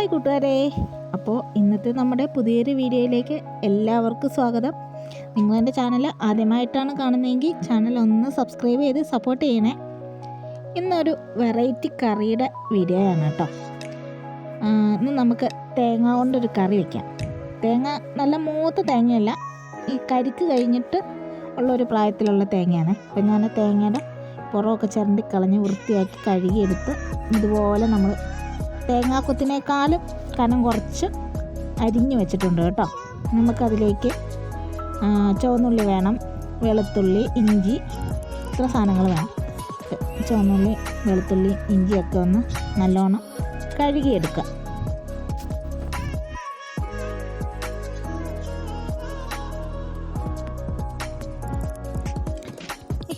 Hi കൂട്ടുകാരെ. അപ്പോൾ ഇന്നത്തെ നമ്മുടെ പുതിയൊരു വീഡിയോയിലേക്ക് എല്ലാവർക്കും സ്വാഗതം. നിങ്ങൾ എന്റെ ചാനൽ ആദ്യമായിട്ടാണ് കാണുന്നതെങ്കിൽ ചാനൽ ഒന്ന് സബ്സ്ക്രൈബ് ചെയ്ത് സപ്പോർട്ട് ചെയ്യണേ. ഇന്നൊരു വെറൈറ്റി കറിയുടെ വീഡിയോ ആണ് കേട്ടോ. ഇന്ന് നമുക്ക് തേങ്ങ കൊണ്ടൊരു കറി വയ്ക്കാം തേങ്ങ നല്ല മൂത്ത തേങ്ങയല്ല ഈ കരിക്ക് കഴിഞ്ഞിട്ട് ഉള്ളൊരു പ്രായത്തിലുള്ള തേങ്ങയാണ്. അപ്പം ഞാൻ തേങ്ങയുടെ പുറമൊക്കെ ചിരണ്ടി കളഞ്ഞ് വൃത്തിയാക്കി കഴുകിയെടുത്ത് ഇതുപോലെ നമ്മൾ തേങ്ങാക്കൊത്തിനേക്കാളും കനം കുറച്ച് അരിഞ്ഞു വെച്ചിട്ടുണ്ട് കേട്ടോ. നമുക്കതിലേക്ക് ചുവന്നുള്ളി വേണം വെളുത്തുള്ളി ഇഞ്ചി ഇത്ര സാധനങ്ങൾ വേണം. ചുവന്നുള്ളി വെളുത്തുള്ളി ഇഞ്ചിയൊക്കെ ഒന്ന് നല്ലോണം കഴുകിയെടുക്കുക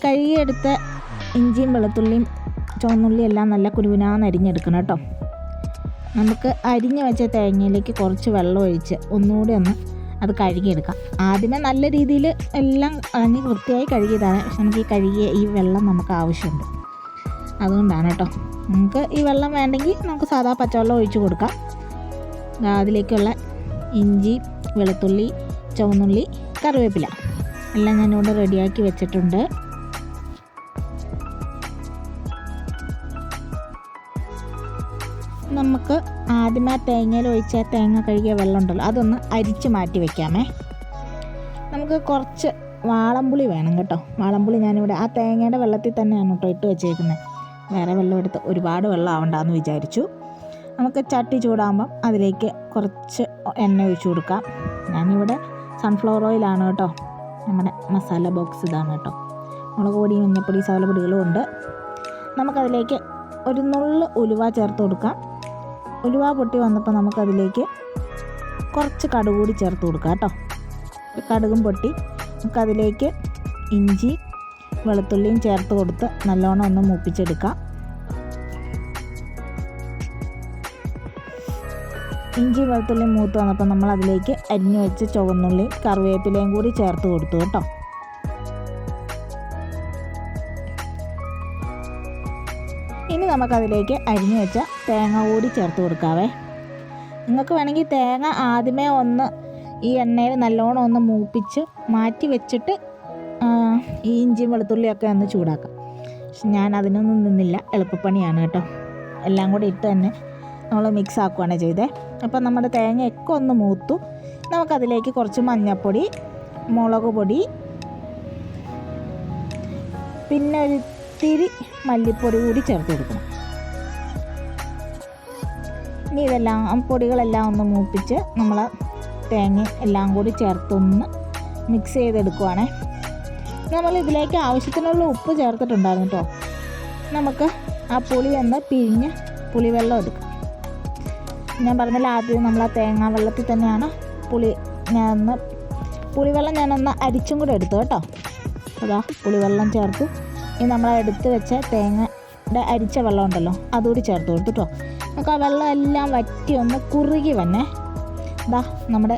കഴുകിയെടുത്ത ഇഞ്ചിയും വെളുത്തുള്ളിയും ചുവന്നുള്ളിയും എല്ലാം നല്ല കുരുവിനാന്ന് അരിഞ്ഞെടുക്കണം കേട്ടോ. നമുക്ക് അരിഞ്ഞ് വെച്ച തേങ്ങയിലേക്ക് കുറച്ച് വെള്ളം ഒഴിച്ച് ഒന്നുകൂടി ഒന്ന് അത് കഴുകിയെടുക്കാം. ആദ്യമേ നല്ല രീതിയിൽ എല്ലാം അരിഞ്ഞ് വൃത്തിയായി കഴുകിയതാണ്. പക്ഷെ നമുക്ക് ഈ കഴുകിയ ഈ വെള്ളം നമുക്ക് ആവശ്യമുണ്ട്. അതുകൊണ്ടാണ് കേട്ടോ. നമുക്ക് ഈ വെള്ളം വേണ്ടെങ്കിൽ നമുക്ക് സാധാ പച്ചവെള്ളം ഒഴിച്ച് കൊടുക്കാം. അതിലേക്കുള്ള ഇഞ്ചി വെളുത്തുള്ളി ചുവന്നുള്ളി കറിവേപ്പില. എല്ലാം ഞാനിവിടെ റെഡിയാക്കി വെച്ചിട്ടുണ്ട്. നമുക്ക് ആദ്യമേ തേങ്ങയിൽ ഒഴിച്ച തേങ്ങ കഴുകിയ വെള്ളം ഉണ്ടല്ലോ അതൊന്ന് അരിച്ച് മാറ്റി വെക്കാമേ. നമുക്ക് കുറച്ച് വാളംപുളി വേണം കേട്ടോ. വാളംപുളി ഞാനിവിടെ ആ തേങ്ങയുടെ വെള്ളത്തിൽ തന്നെയാണ് കേട്ടോ ഇട്ട് വെച്ചേക്കുന്നത്. വേറെ വെള്ളം എടുത്ത് ഒരുപാട് വെള്ളം ആവണ്ടെന്ന് വിചാരിച്ചു. നമുക്ക് ചട്ടി ചൂടാകുമ്പം അതിലേക്ക് കുറച്ച് എണ്ണ ഒഴിച്ചു കൊടുക്കാം. ഞാനിവിടെ സൺഫ്ലവർ ഓയിലാണ് കേട്ടോ. നമ്മുടെ മസാല ബോക്സ് ഇതാണ് കേട്ടോ. മുളക് പൊടി മഞ്ഞപ്പൊടി സവലപ്പൊടികളും ഉണ്ട്. നമുക്കതിലേക്ക് ഒരു നുള്ളു ഉലുവ ചേർത്ത് കൊടുക്കാം. ഉലുവ പൊട്ടി വന്നപ്പോൾ നമുക്കതിലേക്ക് കുറച്ച് കടുക് കൂടി ചേർത്ത് കൊടുക്കാം കേട്ടോ. കടുകും പൊട്ടി. നമുക്കതിലേക്ക് ഇഞ്ചി വെളുത്തുള്ളിയും ചേർത്ത് കൊടുത്ത് നല്ലോണം ഒന്ന് മൂപ്പിച്ചെടുക്കാം. ഇഞ്ചി വെളുത്തുള്ളി മൂത്ത് വന്നപ്പോൾ നമ്മൾ അതിലേക്ക് അരിഞ്ഞു വെച്ച് ചുവന്നുള്ളി കറിവേപ്പിലയും കൂടി ചേർത്ത് കൊടുത്തു കേട്ടോ. ഇനി നമുക്കതിലേക്ക് അരിഞ്ഞു വെച്ച തേങ്ങ കൂടി ചേർത്ത് കൊടുക്കാവേ. നിങ്ങൾക്ക് വേണമെങ്കിൽ തേങ്ങ ആദ്യമേ ഒന്ന് ഈ എണ്ണയിൽ നല്ലോണം ഒന്ന് മൂപ്പിച്ച് മാറ്റി വെച്ചിട്ട് ഈ ഇഞ്ചിയും വെളുത്തുള്ളിയൊക്കെ ഒന്ന് ചൂടാക്കാം. പക്ഷെ ഞാൻ അതിനൊന്നും നിന്നില്ല. എളുപ്പപ്പണിയാണ് കേട്ടോ. എല്ലാം കൂടി ഇട്ട് തന്നെ നമ്മൾ മിക്സ് ആക്കുകയാണ് ചെയ്തേ. അപ്പം നമ്മുടെ തേങ്ങയൊക്കെ ഒന്ന് മൂത്തു. നമുക്കതിലേക്ക് കുറച്ച് മഞ്ഞൾപ്പൊടി മുളക് പൊടി പിന്നെ ഒരു ഇത്തിരി മല്ലിപ്പൊടി കൂടി ചേർത്ത് കൊടുക്കണം ഇനി ഇതെല്ലാം പൊടികളെല്ലാം ഒന്ന് മൂപ്പിച്ച് നമ്മൾ തേങ്ങ എല്ലാം കൂടി ചേർത്തൊന്ന് മിക്സ് ചെയ്തെടുക്കുവാണേ. നമ്മൾ ഇതിലേക്ക് ആവശ്യത്തിനുള്ള ഉപ്പ് ചേർത്തിട്ടുണ്ടായിരുന്നു കേട്ടോ നമുക്ക് ആ പുളി ഒന്ന് പിഴിഞ്ഞ് പുളിവെള്ളം എടുക്കാം. ഞാൻ പറഞ്ഞില്ല ആദ്യം നമ്മൾ ആ തേങ്ങാ വെള്ളത്തിൽ തന്നെയാണ് പുളി ഞാൻ ഒന്ന് പുളിവെള്ളം ഞാനൊന്ന് അരിച്ചും കൂടെ എടുത്തു കേട്ടോ. അതാ പുളിവെള്ളം ചേർത്ത്. ഇനി നമ്മൾ എടുത്ത് വെച്ച തേങ്ങയുടെ അരിച്ച വെള്ളം ഉണ്ടല്ലോ അതുകൂടി ചേർത്ത് കൊടുത്തു കേട്ടോ നമുക്ക് ആ വെള്ളം എല്ലാം വറ്റി ഒന്ന് കുറുകി വന്നേ. ദാ നമ്മുടെ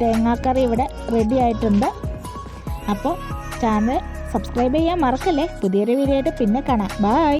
തേങ്ങാക്കറി ഇവിടെ റെഡി ആയിട്ടുണ്ട്. അപ്പോൾ ചാനൽ സബ്സ്ക്രൈബ് ചെയ്യാൻ മറക്കല്ലേ? പുതിയൊരു വീഡിയോ ആയിട്ട് പിന്നെ കാണാം. ബായ്